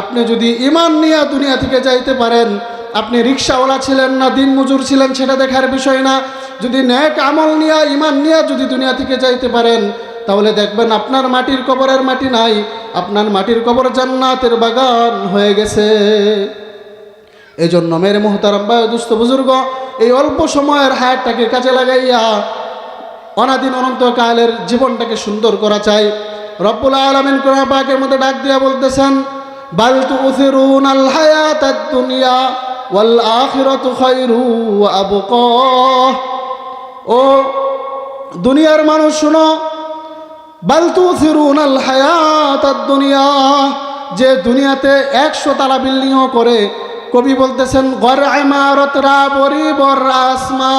আপনি যদি ইমান নিয়ে দুনিয়া থেকে যাইতে পারেন, আপনি রিক্সাওয়ালা ছিলেন না দিন মজুর ছিলেন, সেটা দেখার বিষয় না। যদি ন্যাক আমল নিয়ে ইমান নিয়ে যদি দুনিয়া থেকে যাইতে পারেন, তাহলে দেখবেন আপনার মাটির কবরের মাটি নাই, আপনার মাটির কবর জান্নাতের বাগান হয়ে গেছে। এই জন্য মেরে মোহতারাম বা দুস্থ বুজুর্গ, এই অল্প সময়ের হায়াতটাকে কাজে লাগাইয়া অনাদিন অনন্তকালের জীবনটাকে সুন্দর করা চাই। রব্বুল আলমিন কোরআন পাকের মধ্যে ডাক দিয়া বলতেছেন বাল তুসিরুন আল হায়াতাদ দুনিয়া ওয়াল আখিরাতু খায়রু ওয়া আবকা। ও দুনিয়ার মানুষ শুনো, বাল তুসিরুন আল হায়াতাদ দুনিয়া, যে দুনিয়াতে একশো তালা বিল্ডিংও করে। কবি বলতেছেন গর ইমারতরা বরি বর আসমা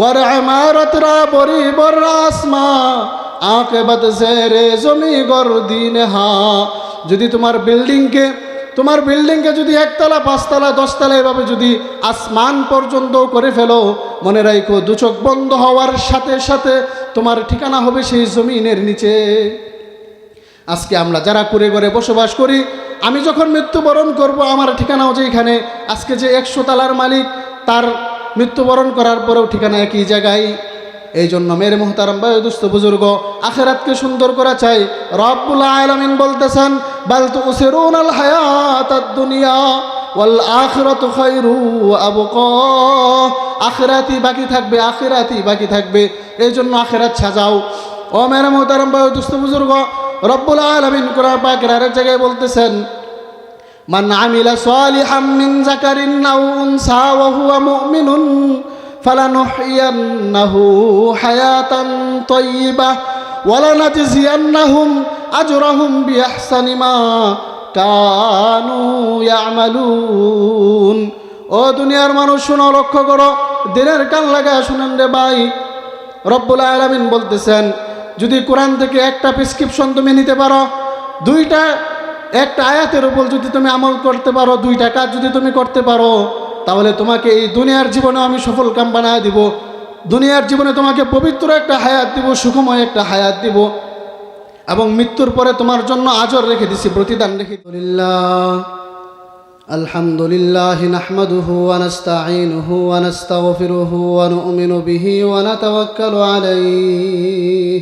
গর ইমারতরা বরি বর আসমা আকেবাত জেরে জমি গর দিন হা যদি তোমার বিল্ডিংকে তোমার বিল্ডিংকে যদি একতলা, পাঁচতলা, দশতলা এভাবে যদি আসমান পর্যন্ত করে ফেলো, মনে রাখো দুচোখ বন্ধ হওয়ার সাথে সাথে তোমার ঠিকানা হবে সেই জমিনের নিচে। আজকে আমরা যারা কুড়ে ঘরে বসবাস করি, আমি যখন মৃত্যুবরণ করব, আমার ঠিকানাও যে এখানে। আজকে যে একশো তালার মালিক, তার মৃত্যুবরণ করার পরেও ঠিকানা একই জায়গায়। এই জন্য মেয়ের মোহতারাম ভাই দুস্থ বুজুর্গ আখেরাতকে সুন্দর করা চাই। রব্বুল আলমিন বলতেছেন বালতু উসেরুন আল হায়াত দুনিয়া ওয়াল আখরাত খায়রু আবকা। আখরাতি বাকি থাকবে আখেরাতি বাকি থাকবে। এই জন্য আখেরাত সাজাও। ও মেয়ের মোহতারাম ভাই দুস্থ বুজুর্গ, রব্বুল আলমিন কোরআন পাকের আরেক জায়গায় বলতেছেন, মান আমিলা সালিহাম মিন জাকারিন নাউন উনসা ওয়া فلنحيينه حياة طيبة ولنجزينهم أجرهم بأحسن ما كانوا يعملون ও দুনিয়ার মানুষ শোনো লক্ষ্য করো দিনের কান লাগা শুনেন রে ভাই রব্বুল আলমিন বলতেছেন যদি কোরআন থেকে একটা প্রেসক্রিপশন তুমি নিতে পারো দুইটা একটা আয়াতের উপর যদি তুমি আমল করতে পারো দুইটা কাজ যদি তুমি করতে পারো তাহলে তোমাকে এই দুনিয়ার জীবনে আমি সফল কাম বানায় দিব দুনিয়ার জীবনে তোমাকে পবিত্র একটা হায়াত দিব সুখময় একটা হায়াত দিব এবং মৃত্যুর পরে তোমার জন্য আজর রেখে দিছি প্রতিদান রেখে الحمد لله نحمده ونستعينه ونستغفره ونؤمن به ونتوكل عليه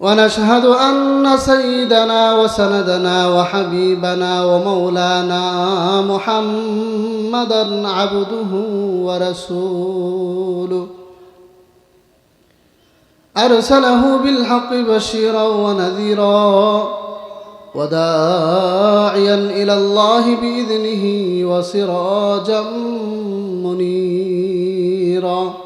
ونشهد أن سيدنا وسندنا وحبيبنا ومولانا محمدا عبده ورسوله. أرسله بالحق بشيرا ونذيرا وداعيا إلى الله بإذنه وسراجا منيرا.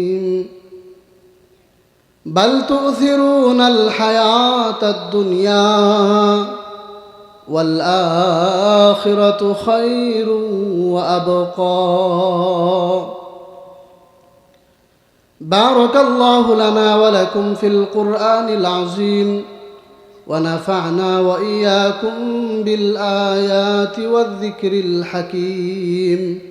بل تؤثرون الحياة الدنيا والآخرة خير وأبقى. بارك الله لنا ولكم في القرآن العظيم ونفعنا وإياكم بالآيات والذكر الحكيم.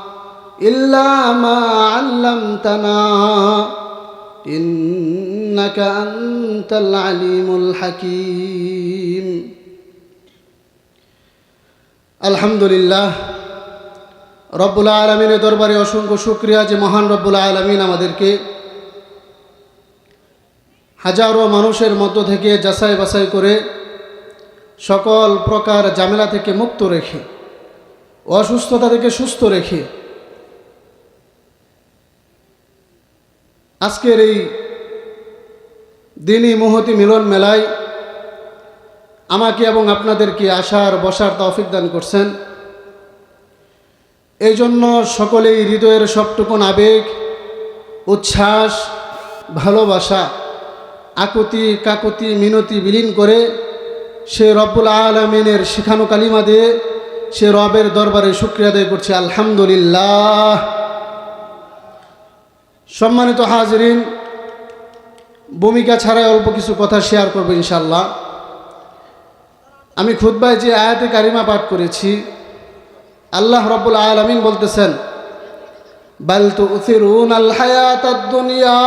ইল্লামা হাকিম। আলহামদুলিল্লাহ, রব্বুল আলমিনের দরবারে অসংখ্য শুক্রিয়া যে মহান রব্বুল আলমিন আমাদেরকে হাজারো মানুষের মধ্য থেকে যাচাই বাছাই করে সকল প্রকার জামেলা থেকে মুক্ত রেখে, অসুস্থতা থেকে সুস্থ রেখে আজকের এই দিনই মহতি মিলন মেলায় আমাকে এবং আপনাদেরকে আসার, বসার তৌফিক দান করছেন। এই জন্য সকলেই হৃদয়ের সবটুকুন আবেগ, উচ্ছ্বাস, ভালোবাসা, আকুতি, কাকুতি, মিনতি বিলীন করে সে রব্বুল আলমিনের শিখানো কালিমা দিয়ে সে রবের দরবারে শুক্রিয়া আদায় করছে। আলহামদুলিল্লাহ। সম্মানিত হাজরিন, ভূমিকা ছাড়াই অল্প কিছু কথা শেয়ার করব ইনশাল্লাহ আমি খুদ্বায় যে আয়াতে কারিমা পাঠ করেছি, আল্লাহ রব্বুল আলমিন বলতেছেন হায়াত দুনিয়া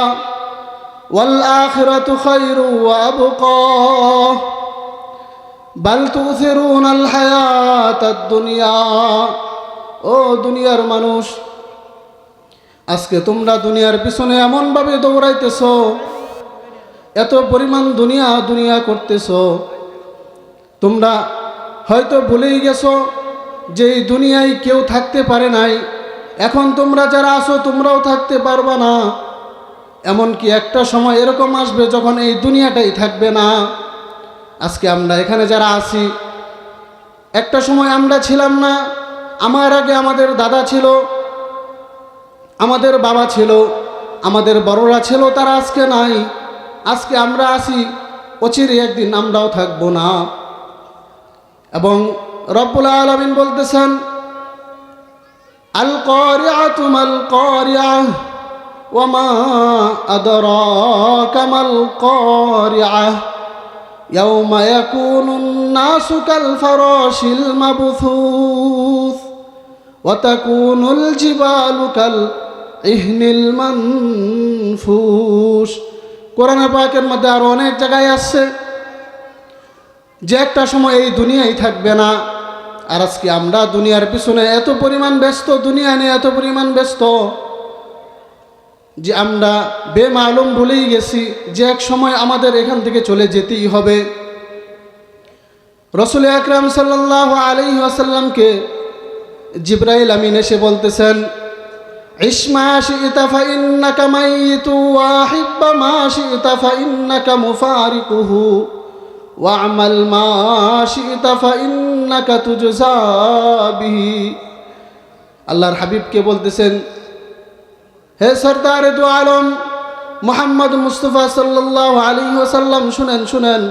দুনিয়া ও দুনিয়ার মানুষ আজকে তোমরা দুনিয়ার পিছনে এমনভাবে দৌড়াইতেছ, এত পরিমাণ দুনিয়া দুনিয়া করতেছো। তোমরা হয়তো ভুলেই গেছো যে এই দুনিয়ায় কেউ থাকতে পারে নাই। এখন তোমরা যারা আসো তোমরাও থাকতে পারবা না। এমনকি একটা সময় এরকম আসবে যখন এই দুনিয়াটাই থাকবে না। আজকে আমরা এখানে যারা আছি, একটা সময় আমরা ছিলাম না। আমার আগে আমাদের দাদা ছিল আমাদের বাবা ছিল আমাদের বড়রা ছিল তারা আজকে নাই আজকে আমরা আসি অচিরে একদিন আমরাও থাকবো না এবং রব্বুল আলমিন বলতেছেন আল করিয়া মাল করিয়া ওমা আদর কামাল করিয়া يوم يكون الناس كالفراش المبثوث وتكون الجبال ইহনিল মানফুস। কোরআনে পাকের মধ্যে আরও অনেক জায়গায় আসছে যে একটা সময় এই দুনিয়াই থাকবে না। আর আজকে আমরা দুনিয়ার পিছনে এত পরিমাণ ব্যস্ত, দুনিয়া নিয়ে এত পরিমাণ ব্যস্ত যে আমরা বেমালুম ভুলেই গেছি, যে এক সময় আমাদের এখান থেকে চলে যেতেই হবে। রসুল আকরাম সাল্লাহ আলি আসাল্লামকে জিব্রাইল আমিন এসে বলতেছেন আল্লাহর হাবিবকে বলতেছেন, হে সর্দার দু আলম, মোহাম্মদ মুস্তফা সাল্লাহ আলী ওসাল্লাম শুনেন শুনেন,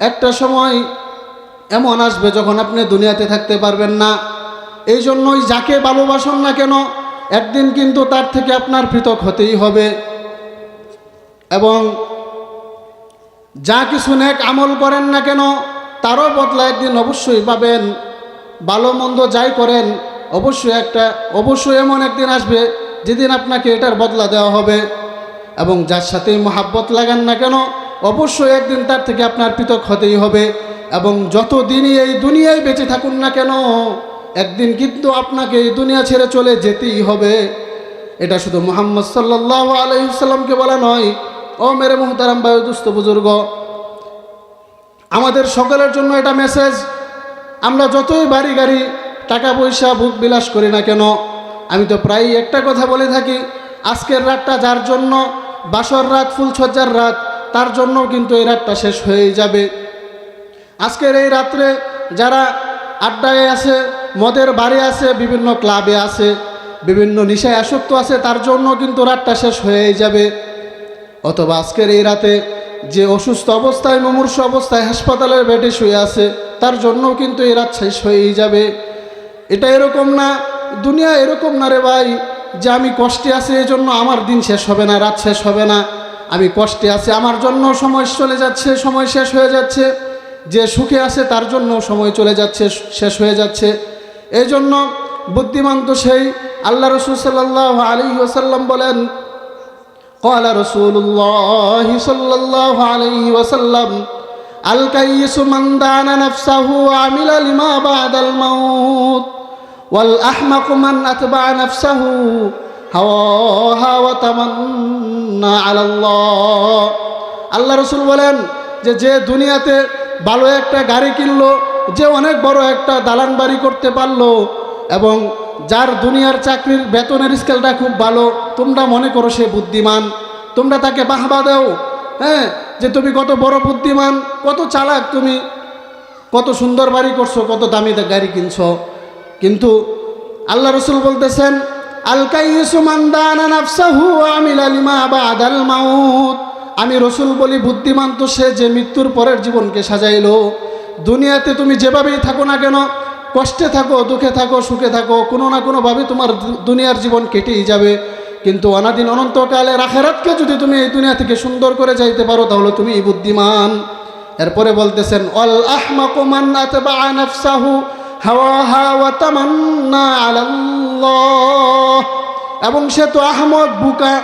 একটা সময় এমন আসবে যখন আপনি দুনিয়াতে থাকতে পারবেন না। এই জন্যই যাকে ভালোবাসুন না কেন একদিন কিন্তু তার থেকে আপনার পৃথক হতেই হবে। এবং যা কিছু নেক আমল করেন না কেন, তারও বদলা একদিন অবশ্যই পাবেন। ভালো মন্দ যাই করেন, অবশ্যই একটা, অবশ্যই এমন একদিন আসবে যেদিন আপনাকে এটার বদলা দেওয়া হবে। এবং যার সাথে মহাব্বত লাগান না কেন, অবশ্যই একদিন তার থেকে আপনার পৃথক হতেই হবে। এবং যত দিনই এই দুনিয়ায় বেঁচে থাকুন না কেন একদিন কিন্তু আপনাকে এই দুনিয়া ছেড়ে চলে যেতেই হবে। এটা শুধু মোহাম্মদ সাল্লাহ আলহিসাল্লামকে বলা নয়, ও মেরে মোহতারাম বায়ু দুস্থ বুজুর্গ। আমাদের সকলের জন্য এটা মেসেজ আমরা যতই বাড়ি গাড়ি, টাকা পয়সা, ভোগ বিলাস করি না কেন, আমি তো প্রায়ই একটা কথা বলে থাকি, আজকের রাতটা যার জন্য, বাসর রাত ফুলসজ্জার রাত, তার জন্য কিন্তু এই রাতটা শেষ হয়েই যাবে। আজকের এই রাত্রে যারা আড্ডায় আছে, মদের বাড়ি আছে, বিভিন্ন ক্লাবে আছে, বিভিন্ন নিশায় আসক্ত আছে, তার জন্য কিন্তু রাতটা শেষ হয়েই যাবে। অথবা আজকের এই রাতে যে অসুস্থ অবস্থায়, মুমূর্ষ অবস্থায় হাসপাতালের বেডে শুয়ে আছে, তার জন্যও কিন্তু এই রাত শেষ হয়েই যাবে। এটা এরকম না, দুনিয়া এরকম না রে ভাই, যে আমি কষ্টে আছি এই জন্য আমার দিন শেষ হবে না, রাত শেষ হবে না। আমি কষ্টে আছি, আমার জন্য সময় চলে যাচ্ছে, সময় শেষ হয়ে যাচ্ছে। যে সুখে আছে তার জন্য সময় চলে যাচ্ছে, শেষ হয়ে যাচ্ছে। এই জন্য বুদ্ধিমান তো সেই আল্লাহ রসুল সাল্লাহ আলী ওসাল্লাম বলেন কলা রসুল্লাহ সাল্লাহ আলী ওসাল্লাম আল কাইসু মান্দানা নাফসাহু আমিলা লিমা বাদাল মাউত, ওয়াল আহমাকু মান আতবা নফসাহু হাওয়াহা ওয়া তামান্না আলাল্লাহ। আল্লাহ রসুল বলেন যে যে দুনিয়াতে ভালো একটা গাড়ি কিনলো, যে অনেক বড় একটা দালান বাড়ি করতে পারল, এবং যার দুনিয়ার চাকরির বেতনের স্কেলটা খুব ভালো, তোমরা মনে করো সে বুদ্ধিমান। তোমরা তাকে বাহবা দাও হ্যাঁ যে তুমি কত বড় বুদ্ধিমান, কত চালাক তুমি, কত সুন্দর বাড়ি করছ, কত দামি গাড়ি কিনছো। কিন্তু আল্লাহ রসুল বলতেছেন আমি রসুল বলি, বুদ্ধিমান তো সে যে মৃত্যুর পরের জীবনকে সাজাইলো। দুনিয়াতে তুমি যেভাবেই থাকো না কেন, কষ্টে থাকো, দুঃখে থাকো, সুখে থাকো, কোনো না কোনোভাবে তোমার দুনিয়ার জীবন কেটেই যাবে। কিন্তু অনাদিন অনন্তকালে রাখেরাতকে যদি তুমি এই দুনিয়া থেকে সুন্দর করে যাইতে পারো, তাহলে তুমি বুদ্ধিমান। এরপরে বলতেছেন, অল আহমাকুমান আতবা নাফসাহু হাওয়াহা ওয়া তামান্না আলাল্লাহ। এবং সে তো আহমদ বুকা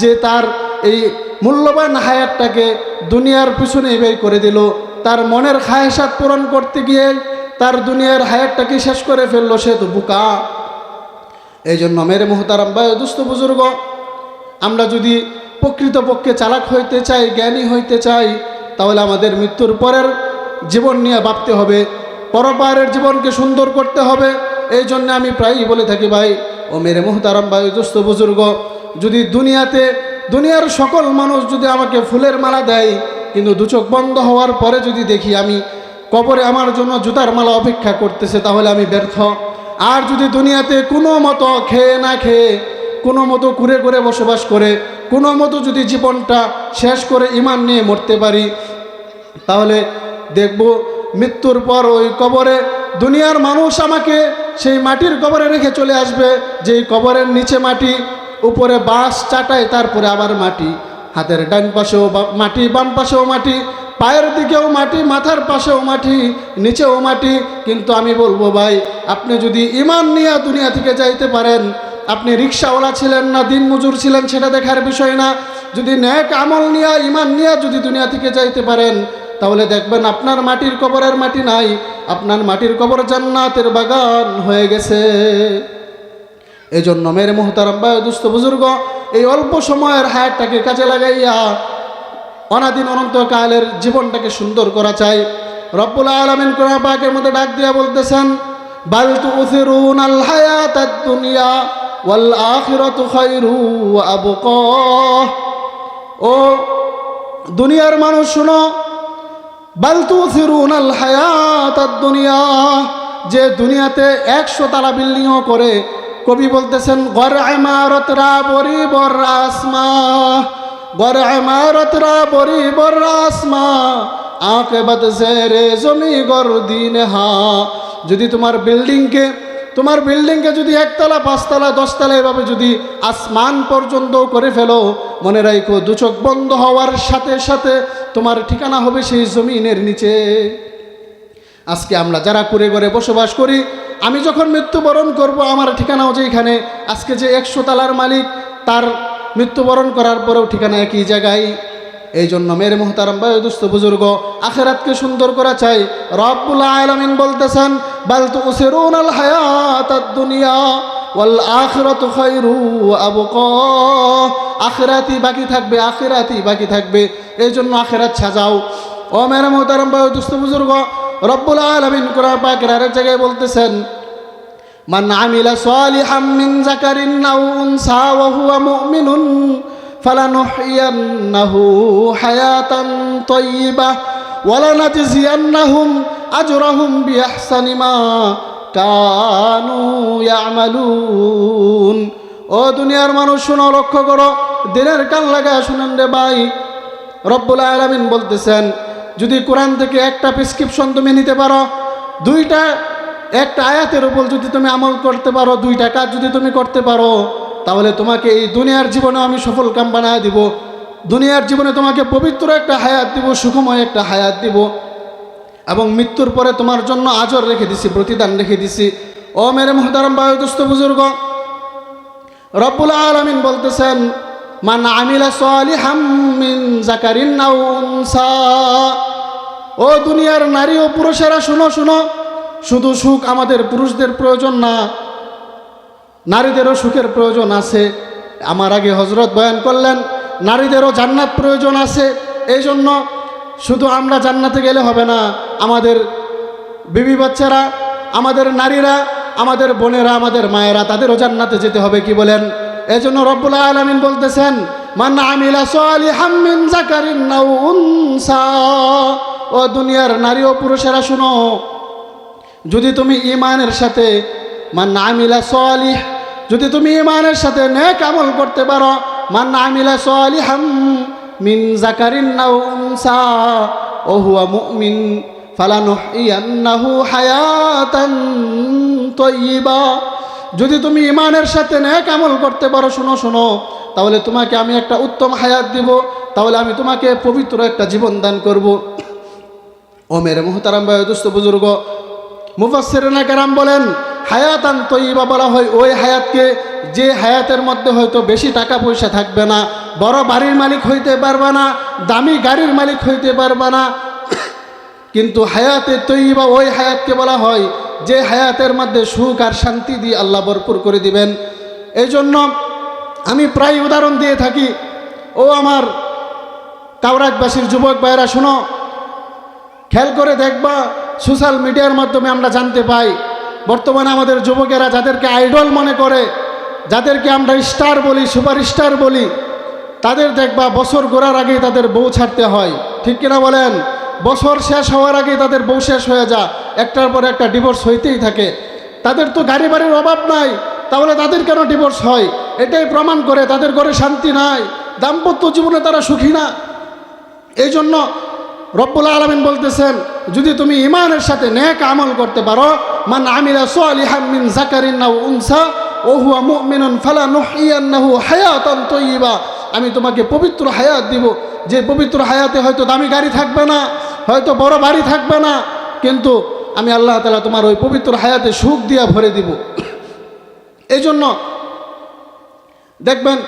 যে তার এই মূল্যবান হায়াতটাকে দুনিয়ার পিছনে ব্যয় করে দিল। তার মনের খায়সাত পূরণ করতে গিয়ে তার দুনিয়ার হায়াতটাকে শেষ করে ফেলল সে তো বুকা। এই জন্য মেরে মোহতারাম বা দুস্থ বুজুর্গ, আমরা যদি প্রকৃতপক্ষে চালাক হইতে চাই, জ্ঞানী হইতে চাই, তাহলে আমাদের মৃত্যুর পরের জীবন নিয়ে ভাবতে হবে, পরপারের জীবনকে সুন্দর করতে হবে। এই জন্য আমি প্রায়ই বলে থাকি ভাই, ও মেরে মোহতারাম ভাই দুস্থ বুজুর্গ, যদি দুনিয়াতে দুনিয়ার সকল মানুষ যদি আমাকে ফুলের মালা দেয়, কিন্তু দুচোখ বন্ধ হওয়ার পরে যদি দেখি আমি কবরে আমার জন্য জুতার মালা অপেক্ষা করতেছে, তাহলে আমি ব্যর্থ। আর যদি দুনিয়াতে কোনো মতো খেয়ে না খেয়ে, কোনো মতো ঘুরে ঘুরে বসবাস করে, কোনো মতো যদি জীবনটা শেষ করে ইমান নিয়ে মরতে পারি, তাহলে দেখব মৃত্যুর পর ওই কবরে দুনিয়ার মানুষ আমাকে সেই মাটির কবরে রেখে চলে আসবে, যেই কবরের নিচে মাটি উপরে বাঁশ চাটায়, তারপরে আবার মাটি। হাতের ডান পাশেও মাটি, বাম পাশেও মাটি, পায়ের দিকেও মাটি, মাথার পাশেও মাটি, নিচেও মাটি। কিন্তু আমি বলব ভাই, আপনি যদি ইমান নিয়ে দুনিয়া থেকে যাইতে পারেন, আপনি রিক্সাওয়ালা ছিলেন না দিন মজুর ছিলেন, সেটা দেখার বিষয় না। যদি ন্যাক আমল নিয়ে, ইমান নিয়ে যদি দুনিয়া থেকে যাইতে পারেন, তাহলে দেখবেন আপনার মাটির কবরের মাটি নাই, আপনার মাটির কবর জান্নাতের বাগান হয়ে গেছে। এই জন্য মেরে মোহতারাম বা দুস্থ বুজুর্গ, এই অল্প সময়ের হায়াতটাকে কাজে লাগাইয়া অনাদিন অনন্তকালের জীবনটাকে সুন্দর করা চাই। রব্বুল আলমিন কোরআন পাকের মধ্যে ডাক দিয়া বলতেছেন, বাল তুসিরুন আল হায়াতাদ দুনিয়া ওয়াল আখিরাতু খায়রু ওয়া আবকা ও দুনিয়ার মানুষ শুনো, বাল তুসিরুন আল হায়াতাদ দুনিয়া যে দুনিয়াতে একশো তালা বিল্ডিংও করে কবি বলতেছেন গর ইমারত রা বরি বর গর ইমারত রা বরি বর আসমা আকেবাত জেরে জমি গর দিন হা। যদি তোমার বিল্ডিংকে তোমার বিল্ডিংকে যদি একতলা, পাঁচতলা, দশতলা এভাবে যদি আসমান পর্যন্ত করে ফেলো, মনে রাখো দুচোখ বন্ধ হওয়ার সাথে সাথে তোমার ঠিকানা হবে সেই জমিনের নিচে। আজকে আমরা যারা করে করে বসবাস করি, আমি যখন মৃত্যুবরণ করব আমার ঠিকানাও যে এখানে, আজকে যে একশো তালার মালিক, তার মৃত্যুবরণ করার পরেও ঠিকানা একই জায়গায়। এই জন্য মের মোহতারাম বা দুস্থ বুজুর্গ, আখেরাতকে সুন্দর করা চাই। রব্বুল আলামিন বলতেছেন, বাল তুসিরুন আল হায়াতাদ দুনিয়া ওয়াল আখিরাতু খায়রু আবকা। আখিরাতি বাকি থাকবে আখিরাতি বাকি থাকবে। এই জন্য আখেরাত সাজাও। ও মেরে মোহতারাম বা দুস্থ বুজুর্গ রব্বুল আলমিন কোরআন পাকের আরেক জায়গায় বলতেছেন, মান আমিলা সালিহাম মিন যাকারিন আও উনসা ওয়া হুয়া মুমিনুন ফালানুহইয়ান্নাহু হায়াতান তাইয়্যিবাহ ওয়া লানাজজিয়ান্নাহুম আজরাহুম বিআহসানি মা কানু ইয়ামালুন। ও দুনিয়ার মানুষ, শুনো, লক্ষ্য করো দিনের কান লাগা শুনেন রে ভাই। রব্বুল আলামিন বলতেছেন যদি কোরআন থেকে একটা প্রেসক্রিপশন তুমি নিতে পারো, দুইটা, একটা আয়াতের উপর যদি তুমি আমল করতে পারো, দুইটা কাজ যদি তুমি করতে পারো, তাহলে তোমাকে এই দুনিয়ার জীবনে আমি সফল কাম বানায় দিব। দুনিয়ার জীবনে তোমাকে পবিত্র একটা হায়াত দিব, সুখময় একটা হায়াত দিব। এবং মৃত্যুর পরে তোমার জন্য আজর রেখে দিছি, প্রতিদান রেখে দিছি। ও মেরে মোহতারাম বায়ুদস্ত বুজুর্গ, রব্বুল আলমিন বলতেছেন মান আমিলা সালিহাম মিন জাকারিন নাও উনসা। ও দুনিয়ার নারী ও পুরুষেরা, শুনো শুনো। শুধু সুখ আমাদের পুরুষদের প্রয়োজন না, নারীদেরও সুখের প্রয়োজন আছে। আমার আগে হজরত বয়ান করলেন, নারীদেরও জান্নাত প্রয়োজন আছে। এই জন্য শুধু আমরা জান্নাতে গেলে হবে না, আমাদের বিবি বাচ্চারা, আমাদের নারীরা, আমাদের বোনেরা, আমাদের মায়েরা, তাদেরও জান্নাতে যেতে হবে, কি বলেন? এই জন্য রব্বুল আলমিন বলতেছেন, মান আমিলা সালিহাম মিন জাকারিন নাও উনসা। ও দুনিয়ার নারী ও পুরুষেরা শুনো, যদি তুমি ইমানের সাথে মান আমিলা সালিহ, যদি তুমি ইমানের সাথে নেক আমল করতে পারো, মান আমিলা সালিহাম মিন জাকারিন নাও উনসা, ও হুয়া মুমিন ফালানুহিয়ান্নাহু হায়াতান তয়্যিবা যদি তুমি ইমানের সাথে নেক আমল করতে পারো, শোনো শোনো, তাহলে তোমাকে আমি একটা উত্তম হায়াত দিব, তাহলে আমি তোমাকে পবিত্র একটা জীবন দান করব। ও মেরে মোহতারাম দুস্থ বুজুর্গ মুফাসিরনা কারাম বলেন, হায়াতান তৈবা বলা হয় ওই হায়াতকে, যে হায়াতের মধ্যে হয়তো বেশি টাকা পয়সা থাকবে না, বড় বাড়ির মালিক হইতে পারবে না, দামি গাড়ির মালিক হইতে পারবে না। কিন্তু হায়াতে তৈবা ওই হায়াতকে বলা হয় যে হায়াতের মধ্যে সুখ আর শান্তি দিয়ে আল্লাহ ভরপুর করে দিবেন। এই জন্য আমি প্রায় উদাহরণ দিয়ে থাকি। ও আমার কাউরাজবাসীর যুবক ভাইয়েরা, শোনো, খেয়াল করে দেখবা, সোশ্যাল মিডিয়ার মাধ্যমে আমরা জানতে পাই, বর্তমানে আমাদের যুবকেরা যাদেরকে আইডল মনে করে, যাদেরকে আমরা স্টার বলি সুপার স্টার বলি, তাদের দেখবা বছর গোড়ার আগেই তাদের বউ ছাড়তে হয়। ঠিক কিনা বলেন? বছর শেষ হওয়ার আগেই তাদের বউ শেষ হয়ে যা একটার পর একটা ডিভোর্স হইতেই থাকে। তাদের তো গাড়ি বাড়ির অভাব নাই, তাহলে তাদের কেন ডিভোর্স হয়? এটাই প্রমাণ করে তাদের ঘরে শান্তি নাই। দাম্পত্য জীবনে তারা সুখী না। এই জন্য রব্বুল আলমিন বলতেছেন, যদি তুমি ইমানের সাথে নেক আমল করতে পারো, মান আমিলা সালিহাম মিন জাকারিন উনসা, ও হুয়া মুমিনুন ফালা নুহিয়ান্নাহু হায়াতান তয়্যিবা আমি তোমাকে পবিত্র হায়াত দিব। যে পবিত্র হায়াতে হয়তো দামি গাড়ি থাকবে না হয়তো বড় বাড়ি থাকবে না, কিন্তু আমি আল্লাহ তালা তোমার ওই পবিত্র হায়াতে সুখ দিয়া ভরে দিব। এই জন্য দেখবেন,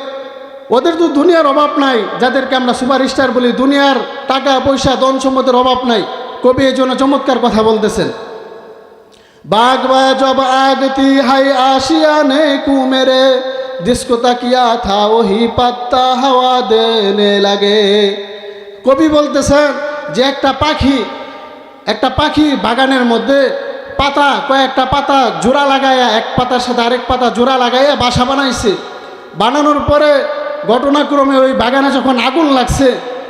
ওদের তো দুনিয়ার অভাব নাই, যাদেরকে আমরা সুপারস্টার বলি, দুনিয়ার টাকা, পয়সা দন সম্মতের অভাব নাই। কবি এই জন্য চমৎকার কথা বলতেছেন, বাঘ বা জব আসিয়া নে কুমেরে থা ওহি হাওয়া দেনে লাগে। কবি বলতেছেন যে একটা পাখি একটা পাখি বাগানের মধ্যে পাতা, কয়েকটা পাতা জোড়া লাগাইয়া, এক পাতার সাথে আরেক পাতা জোড়া লাগাইয়া বাসা বানাইছে। বানানোর পরে ঘটনাক্রমে ওই বাগানে যখন আগুন লাগছে,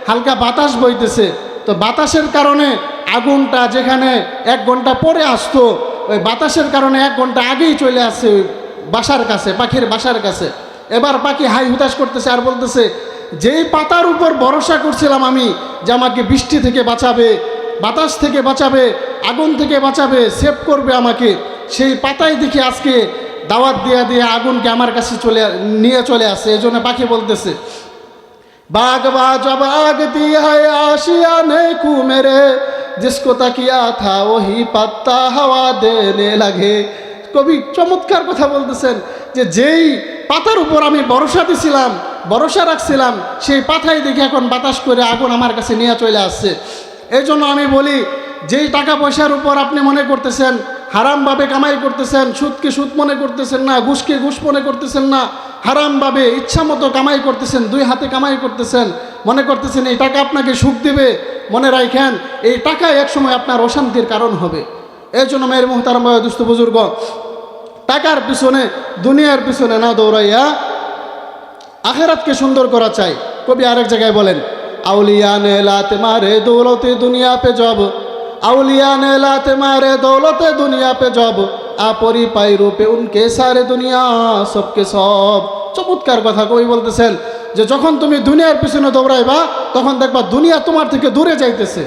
হালকা বাতাস বইতেছে। তো বাতাসের কারণে আগুনটা যেখানে এক ঘণ্টা পরে আসতো, ওই বাতাসের কারণে এক ঘণ্টা আগেই চলে আসছে বাসার কাছে, পাখির বাসার কাছে। এবার পাখি হাই হুতাশ করতেছে আর বলতেছে যেই পাতার উপর ভরসা করছিলাম আমি যে আমাকে বৃষ্টি থেকে বাঁচাবে, বাতাস থেকে বাঁচাবে, আগুন থেকে বাঁচাবে, সেভ করবে আমাকে, সেই পাতায় দেখি আজকে দাওয়াত দিয়ে দিয়ে আগুনকে আমার কাছে চলে নিয়ে চলে আসে, এই জন্য পাখি বলতেছে, বাঘ আসিয়া ওহি হাওয়া দেনে লাগে। কবি চমৎকার কথা বলতেছেন যে যেই পাতার উপর আমি ভরসা দিছিলাম ভরসা রাখছিলাম, সেই পাতাই দেখে এখন বাতাস করে আগুন আমার কাছে নিয়ে চলে আসছে। এই জন্য আমি বলি, যেই টাকা পয়সার উপর আপনি মনে করতেছেন হারামভাবে কামাই করতেছেন, সুদকে সুদ মনে করতেছেন না, ঘুষকে ঘুষ মনে করতেছেন না হারামভাবে ইচ্ছা মতো কামাই করতেছেন, দুই হাতে কামাই করতেছেন, মনে করতেছেন এই টাকা আপনাকে সুখ দেবে, মনে রাখেন, এই টাকা একসময় আপনার অশান্তির কারণ হবে। এই জন্য মেয়ের মোহতারাম দুস্থ বুজুর্গ, টাকার পিছনে, দুনিয়ার পিছনে না দৌড়াইয়া আখেরাতকে সুন্দর করা চাই। কবি আরেক জায়গায় বলেন, আউলিয়া নে লাতে মারে দৌলতে দুনিয়া পে জব। আউলিয়া নে লাতে মারে দৌলতে দুনিয়া পে জব আপরিপাই রূপে উনকে সারে দুনিয়া, সবকে সব। চমৎকার কথা কই বলতেছেন যে, যখন তুমি দুনিয়ার পিছনে দৌড়াইবা, তখন দেখবা দুনিয়া তোমার থেকে দূরে যাইতেছে।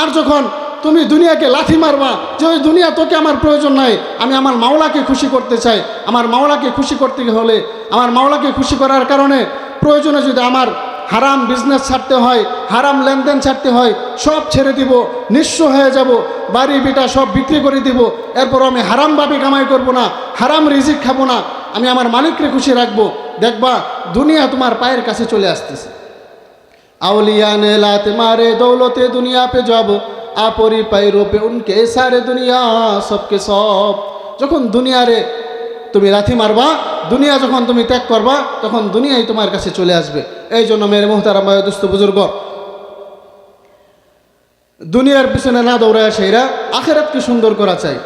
আর যখন তুমি দুনিয়াকে লাথি মারবা। যে ওই দুনিয়া তোকে আমার প্রয়োজন নাই, আমি আমার মাওলাকে খুশি করতে চাই। আমার মাওলাকে খুশি করতে হলে, আমার মাওলাকে খুশি করার কারণে প্রয়োজনে যদি আমার হারাম বিজনেস ছাড়তে হয়, হারাম লেনদেন ছাড়তে হয়, সব ছেড়ে দিব, নিঃস্ব হয়ে যাব, বাড়ি বিটা সব বিক্রি করে দিব, এরপর আমি হারামভাবে কামাই করব না, হারাম রিজিক খাব না, আমি আমার মালিককে খুশি রাখব। দেখবা, দুনিয়া তোমার পায়ের কাছে চলে আসতেছে। আউলিয়া নেলাতে মারে দৌলতে দুনিয়া পে যাব जब আপরি পাইরো পে উনকে সারে দুনিয়া, সবকে সব। যখন দুনিয়ারে তুমি লাথি মারবা, দুনিয়া যখন তুমি ত্যাগ করবা, তখন দুনিয়াই তোমার কাছে চলে আসবে। এই জন্য মেরে মোহতারাম দুস্থ বুজুর্গ, দুনিয়ার পিছনে না দৌড়ায় সেইরা আখেরাতকে সুন্দর করা চাই।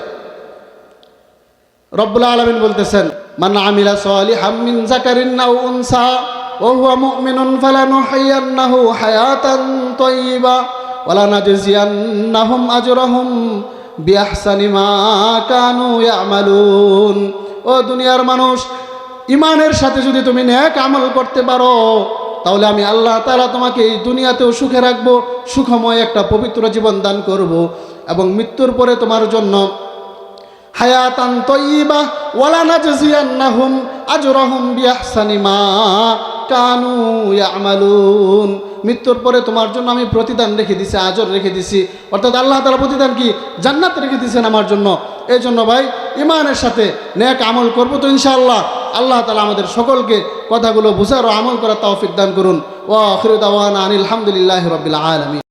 রব্বুল আলমিন বলতেছেন, মান আমিলা সালিহাম হামিন জাকারিন নাও উনসা ওয়া হুয়া মুমিনুন ফালানুহয়িন্নাহু হায়াতান তাইয়্যিবা ওয়া লানাজজিয়ান্নাহুম আজরাহুম বিআহসানি মা কানু ইয়ামালুন। ও দুনিয়ার মানুষ ইমানের সাথে যদি তুমি নেক আমল করতে পারো, তাহলে আমি আল্লাহ তাআলা তোমাকে এই দুনিয়াতেও সুখে রাখব, সুখময় একটা পবিত্র জীবন দান করব এবং মৃত্যুর পরে তোমার জন্য হায়াতান তৈবা ওয়ালা নাজজিয়ান্নাহুম আজরাহুম বিআহসানি মা কানু ইয়ামালুন। মৃত্যুর পরে তোমার জন্য আমি প্রতিদান রেখে দিছি, আজর রেখে দিছি। অর্থাৎ আল্লাহ তালা প্রতিদান কি? জান্নাত রেখে দিছেন আমার জন্য। এই জন্য ভাই ইমানের সাথে নেক আমল করব তো ইনশাআল্লাহ। আল্লাহ তালা আমাদের সকলকে কথাগুলো বুঝার ও আমল করার তাও দান করুন। ও আখিরু দাওয়ানা আনিল আলহামদুলিল্লাহ রবিল আলামিন।